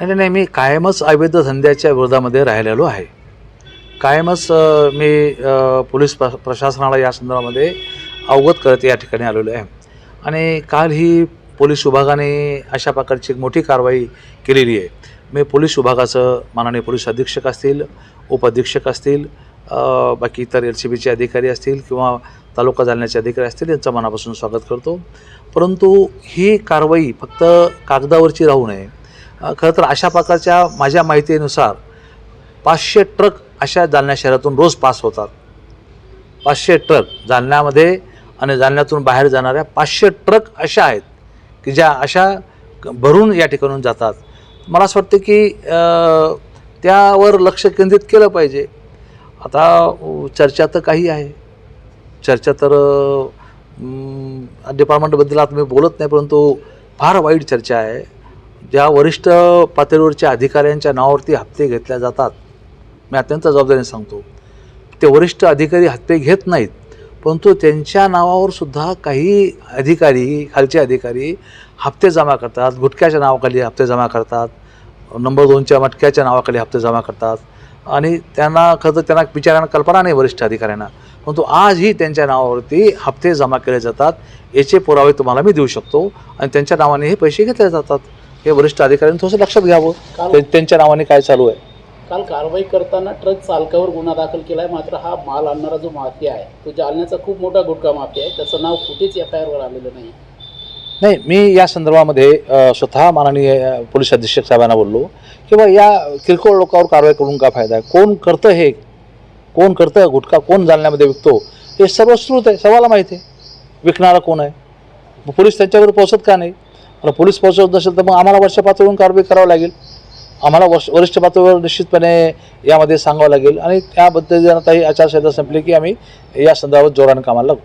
नाही नाही मी कायमच अवैध धंद्याच्या विरोधामध्ये राहिलेलो आहे. कायमच मी पोलीस प्र प्रशासनाला या संदर्भामध्ये अवगत करत या ठिकाणी आलेलो आहे. आणि काल ही पोलीस विभागाने अशा प्रकारची एक मोठी कारवाई केलेली आहे. मी पोलीस विभागाचं माननीय पोलीस अधीक्षक असतील उपअधीक्षक असतील बाकी इतर एल सी बीचे अधिकारी असतील किंवा तालुका जालन्याचे अधिकारी असतील यांचं मनापासून स्वागत करतो. परंतु ही कारवाई फक्त कागदावरची राहू नये. खरं तर अशा प्रकारच्या माझ्या माहितीनुसार पाचशे ट्रक अशा जालन्या शहरातून रोज पास होतात. पाचशे ट्रक जालन्यामध्ये आणि जालन्यातून बाहेर जाणाऱ्या पाचशे ट्रक अशा आहेत की ज्या अशा भरून या ठिकाणून जातात. मला असं वाटतं की त्यावर लक्ष केंद्रित केलं पाहिजे. आता चर्चा तर काही आहे. चर्चा तर डिपार्टमेंटबद्दल आता मी बोलत नाही परंतु फार वाईट चर्चा आहे. ज्या वरिष्ठ पातळीवरच्या अधिकाऱ्यांच्या नावावरती हप्ते घेतल्या जातात मी अत्यंत जबाबदारीने सांगतो. ते वरिष्ठ अधिकारी हप्ते घेत नाहीत परंतु त्यांच्या नावावर सुद्धा काही अधिकारी खालचे अधिकारी हप्ते जमा करतात गुटख्याच्या नावाखाली हप्ते जमा करतात नंबर दोनच्या मटक्याच्या नावाखाली हप्ते जमा करतात. आणि त्यांना खरं तर त्यांना विचारांना कल्पना नाही वरिष्ठ अधिकाऱ्यांना परंतु आजही त्यांच्या नावावरती हप्ते जमा केले जातात. याचे पुरावे तुम्हाला मी देऊ शकतो आणि त्यांच्या नावाने हे पैसे घेतले जातात. हे वरिष्ठ अधिकाऱ्यांनी थोडंसं लक्षात घ्यावं. काल त्यांच्या नावाने काय चालू आहे? काल कारवाई करताना ट्रक चालकावर गुन्हा दाखल केलाय. मात्र हा माल आणणारा जो माफिया आहे तो जालन्याचा खूप मोठा गुटखा माफिया आहे. त्याचं नाव कुठेच एफ आय आरवर आलेलं नाही. नाही मी या संदर्भामध्ये स्वतः माननीय पोलीस अधीक्षक साहेबांना बोललो की बा या किरकोळ लोकांवर कारवाई करून काय फायदा आहे? कोण करतं हे? कोण करतं गुटखा? कोण जालन्यामध्ये विकतो? हे सर्व श्रुत आहे. सर्वाला माहिती आहे. विकणारा कोण आहे? पोलीस त्यांच्यावर पोहोचत का नाही? आणि पोलीस पोहोचवत नसेल तर मग आम्हाला वर्ष पातळीवरून कारवाई करावं लागेल. आम्हाला वर्ष वरिष्ठ पातळीवर निश्चितपणे यामध्ये सांगावं लागेल. आणि त्या पद्धतीनं आता ही आचारसंहिता संपली की आम्ही या संदर्भात जोराने कामाला लागू.